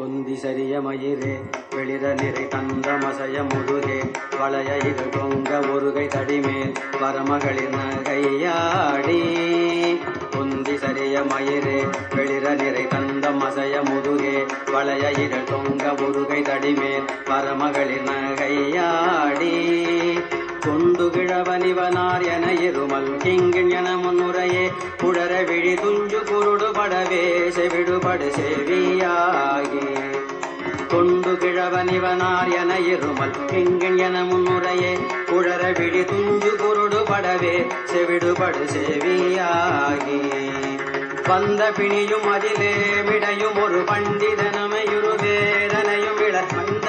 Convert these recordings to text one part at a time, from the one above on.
தொந்தி சரிய மயிரே வெளிர நிறை தந்த மசைய முதுகே வளைய இது தொங்க ஒருகை தடிமேல் வரமகளின் நகையாடி. தொந்தி சரிய மயிரே வெளிர நிறை தந்த மசைய முதுகே வளைய இகழ் தொங்க ஒருகை தடிமேல் வரமகளின் நகையாடி. கொண்டு கிழவனிவனார் என இருமல் கிங்கின் என முன்னுரையே புடர விழி துஞ்சு குருடு படவே செவிடுபடு செவியாகி. கொண்டு கிழவனிவனார் என இருமல் கிங்கின் என முன்னுரையே குடர விழி துஞ்சு குருடு படவே செவிடுபடு செவியாகி. வந்த பிணியும் அதிலே விடையும் ஒரு பண்டிதனமையுரு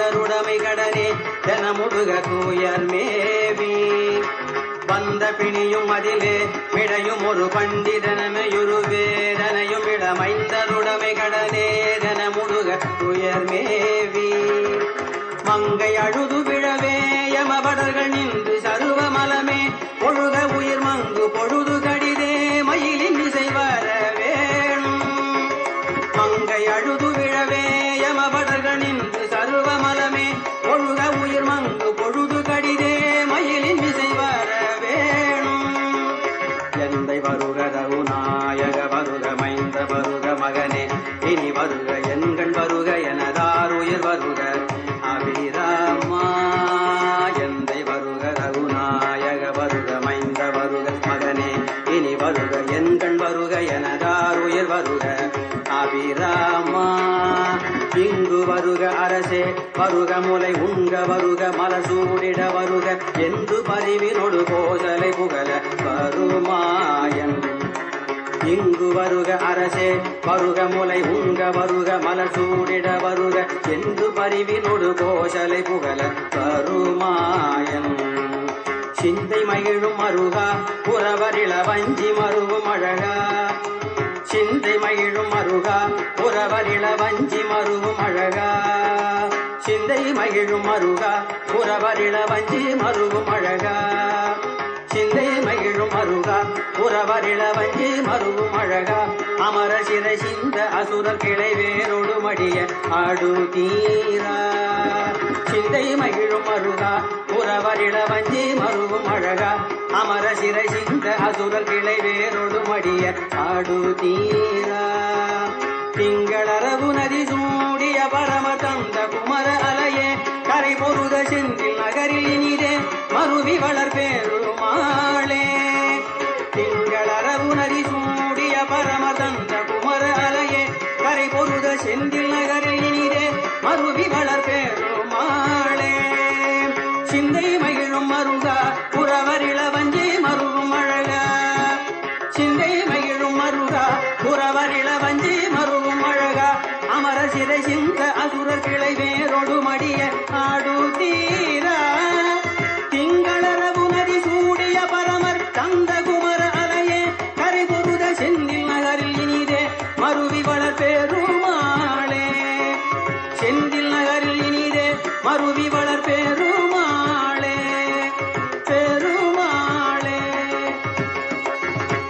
பிறருடமை கடனே தனமுடுக தூயர் மேவி. வந்த பிணியும் அதிலே விடையும் ஒரு பண்டிதனமையுரு வேதனையும் விட மைந்தருடைமை கடனே தனமுடுக துயர் மேவி. மங்கை அழுது விழவே யமபடர்கள் நின்று சருவமலமே பொழுக உயிர் மங்கு பொழுது எண்கள் வருக எனதாருயிர் வருக. அபிராமா எந்தை வருக ரகுநாயக வருக மைந்த வருக மகனே இனி வருக எண்கள் வருக எனதார் எனதாருயிர் வருக. அபிராமா இங்கு வருக அரசே வருக முலை உண்க வருக மலசூடிட வருக என்று பதிவினொடு கோசலை புகழ. வருமாயன் இங்கு வருக அரசே வருக முலை உங்க வருக மலசூடிட வருக. என்று பரிவினொடு கோஷலை புகழ கருமாயன். சிந்தை மகிழும் அருகா புறவரிள வஞ்சி மருவும் அழகா. சிந்தை மகிழும் அருகா புறவரிள வஞ்சி மருவும் அழகா. சிந்தை மகிழும் அருகா புறவரிள வஞ்சி மருவும் அழகா. சிந்தை மகிழும் அருகா புறவரிள மருவும் அழகா. அமர சிறை சிந்த அசுர கிளை வேரோடு மடிய ஆடு தீரா சிந்தை மகிழும் மருகா புறவரிள மருவும் அழகா. அமர சிறை சிந்த அசுர கிளை வேரோடு மடிய ஆடு தீரா திங்களரவு நதி சூடிய பரம செந்தில் நகரில் இனிதே மருவி வளர் பெருமாளே சிந்தை மகிழும் மருகா புறவரிள வஞ்சி மருகும் அழகா. சிந்தை மகிழும் மருகா புறவரிள வஞ்சி மருகும் அழகா. அமர சிறை சிந்த அசுரர் கிளை வேரோடு மடிய ஆடு தீரா மறுவி வள